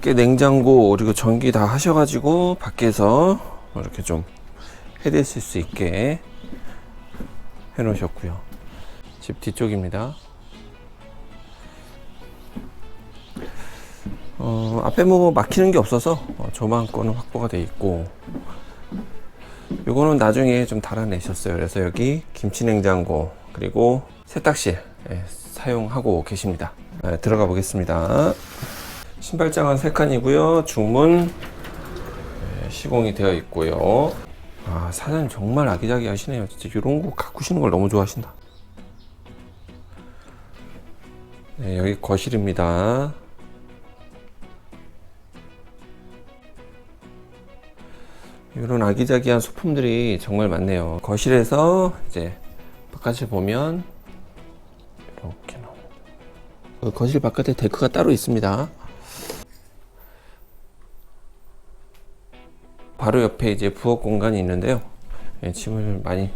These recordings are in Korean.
밖에 냉장고 그리고 전기 다 하셔가지고 밖에서 이렇게 좀 해드실 수 있게 해놓으셨고요. 집 뒤쪽입니다. 어, 앞에 뭐 막히는 게 없어서 어, 조망권은 확보가 돼 있고 요거는 나중에 좀 달아내셨어요. 그래서 여기 김치냉장고 그리고 세탁실 예, 사용하고 계십니다. 예, 들어가 보겠습니다. 신발장은 세 칸이고요. 중문 예, 시공이 되어 있고요. 아 사장님 정말 아기자기 하시네요. 진짜 이런 거 가꾸시는 걸 너무 좋아하신다. 네, 여기 거실입니다. 이런 아기자기한 소품들이 정말 많네요. 거실에서 이제 바깥을 보면 이렇게 나옵니다. 그 거실 바깥에 데크가 따로 있습니다. 바로 옆에 이제 부엌 공간이 있는데요. 예, 짐을 많이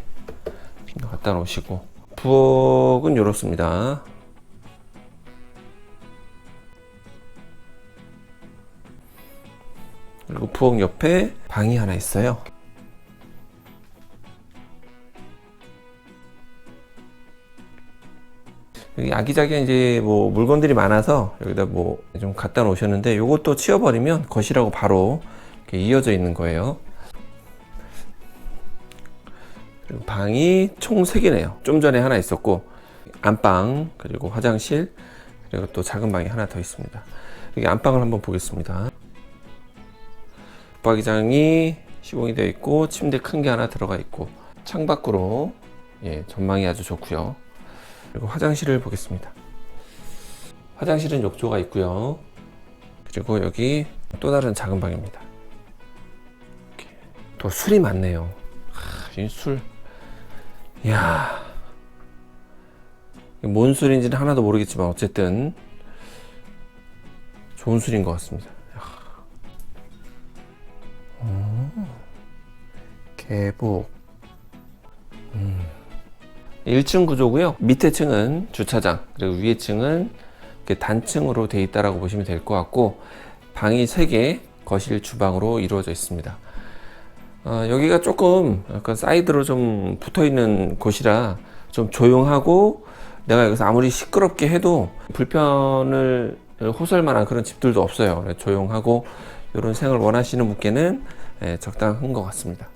갖다 놓으시고 부엌은 이렇습니다. 그리고 부엌 옆에 방이 하나 있어요. 여기 아기자기한 이제 뭐 물건들이 많아서 여기다 뭐 좀 갖다 놓으셨는데 요것도 치워버리면 거실하고 바로 이렇게 이어져 있는 거예요. 그리고 방이 총 3개네요. 좀 전에 하나 있었고 안방 그리고 화장실 그리고 또 작은 방이 하나 더 있습니다. 여기 안방을 한번 보겠습니다. 붙박이장이 시공이 되어 있고 침대 큰 게 하나 들어가 있고 창 밖으로 예, 전망이 아주 좋고요. 그리고 화장실을 보겠습니다. 화장실은 욕조가 있고요. 그리고 여기 또 다른 작은 방입니다. 또 술이 많네요. 하, 이 술. 이야. 뭔 술인지는 하나도 모르겠지만 어쨌든 좋은 술인 것 같습니다. 개복. 음. 1층 구조고요. 밑에 층은 주차장, 그리고 위에 층은 단층으로 돼 있다라고 보시면 될 것 같고 방이 3개, 거실, 주방으로 이루어져 있습니다. 어, 여기가 조금 약간 사이드로 좀 붙어 있는 곳이라 좀 조용하고 내가 여기서 아무리 시끄럽게 해도 불편을 호소할 만한 그런 집들도 없어요. 조용하고 이런 생을 원하시는 분께는 예, 적당한 것 같습니다.